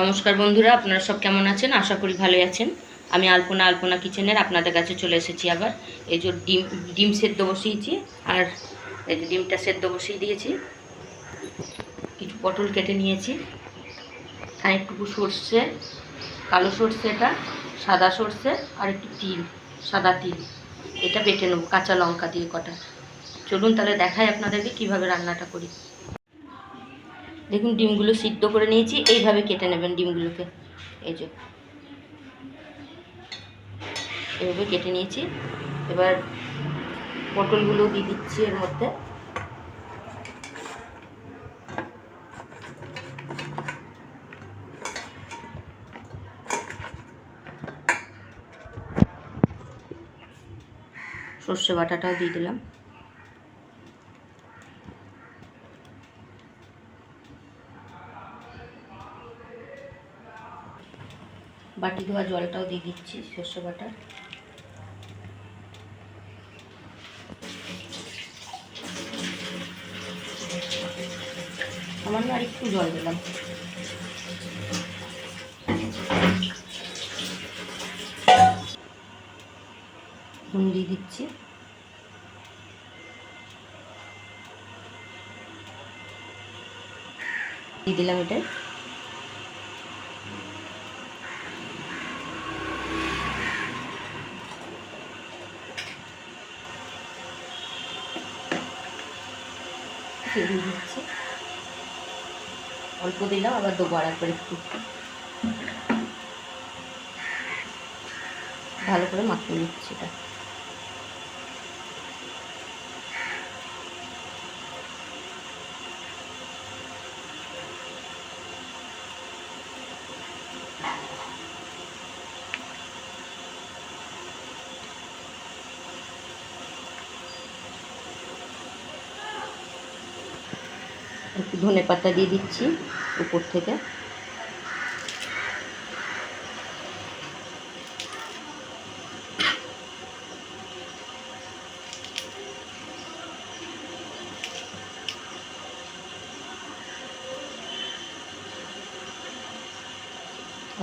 নমস্কার বন্ধুরা, আপনারা সব কেমন আছেন? আশা করি ভালোই আছেন। আমি আলপনা আলপনা কিচেনের আপনাদের কাছে চলে এসেছি আবার। এই যে ডিম ডিম সেদ্ধ বসিয়েছি, আর এই যে ডিমটা সেদ্ধ বসিয়ে দিয়েছি। কিছু পটল কেটে নিয়েছি। আর একটুকু সর্ষে, কালো সর্ষেটা, সাদা সর্ষে, আর একটু তিল, সাদা তিল। এটা বেটে নেব, কাঁচা লঙ্কা দিয়ে কটা। চলুন তাহলে দেখাই আপনাদেরকে কীভাবে রান্নাটা করি। দেখুন, ডিমগুলো সিদ্ধ করে নিয়েছি। এইভাবে কেটে নেবেন ডিমগুলোকে। এই যে। এইভাবে কেটে নিয়েছি। এবার পটলগুলো দিয়ে দিচ্ছি এর মধ্যে। সর্ষে বাটাটাও দিয়ে দিলাম। বাটি ধোয়া জলটাও দিয়ে দিচ্ছি, সর্ষে বাটার সামান্য আর একটু জল দিলাম। নুন দিয়ে দিচ্ছি। দিয়ে দিলাম এটাই দিয়ে দিচ্ছি। অল্প দিলাম আবার দেবো আর একবার একটু ভালো করে মাখিয়ে নিচ্ছি এটা একটু ধনে পাতা দিয়ে দিচ্ছি উপর থেকে।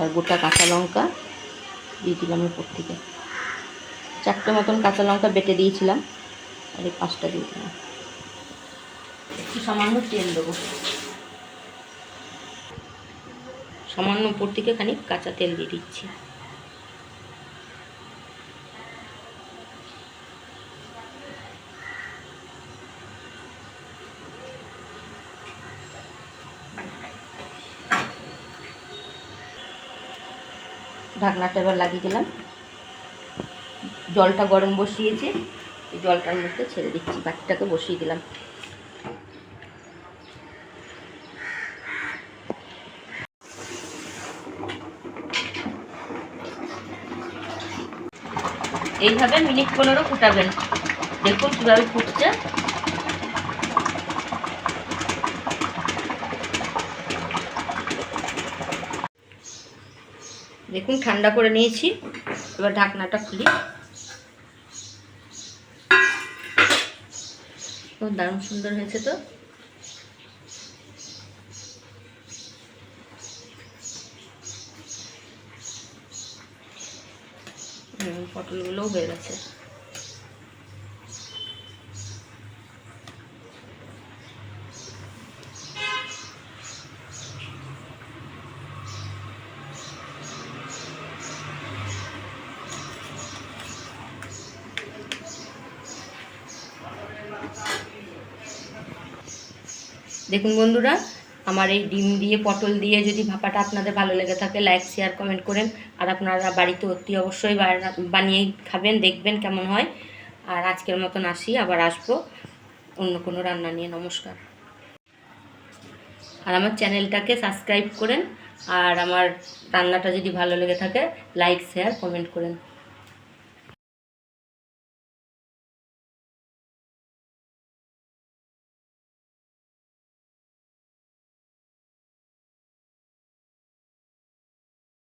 আর গোটা কাঁচা লঙ্কা দিয়ে দিলাম উপর থেকে। চারটে মতন কাঁচা লঙ্কা বেটে দিয়েছিলাম, আর এই পাঁচটা দিয়ে দিলাম। একটু সামান্য তেল দেবো। সামান্য উপর থেকে খানিক কাঁচা তেল দিয়ে দিচ্ছি। ঢাকনাটা এবার লাগিয়ে দিলাম। জলটা গরম বসিয়েছে জলটার মধ্যে ছেড়ে দিচ্ছি, বাটিটাকে বসিয়ে দিলাম। এইভাবে মিনিট পনেরো ফুটাবেন। দেখুন কীভাবে ফুটছে। দেখুন, ঠান্ডা করে নিয়েছি। এবার ঢাকনাটা খুলি। দারুণ সুন্দর হয়েছে তো। পটলগুলোও হয়ে গেছে। দেখুন বন্ধুরা আমার এই ডিম দিয়ে, পটল দিয়ে যদি ভাপাটা আপনাদের ভালো লেগে থাকে লাইক শেয়ার কমেন্ট করেন। আর আপনারা বাড়িতে অতি অবশ্যই বানিয়ে খাবেন, দেখবেন কেমন হয়। আর আজকের মতন আসি, আবার আসব অন্য কোনো রান্না নিয়ে। নমস্কার। আর আমার চ্যানেলটাকে সাবস্ক্রাইব করেন। আর আমার রান্নাটা যদি ভালো লেগে থাকে লাইক শেয়ার কমেন্ট করেন।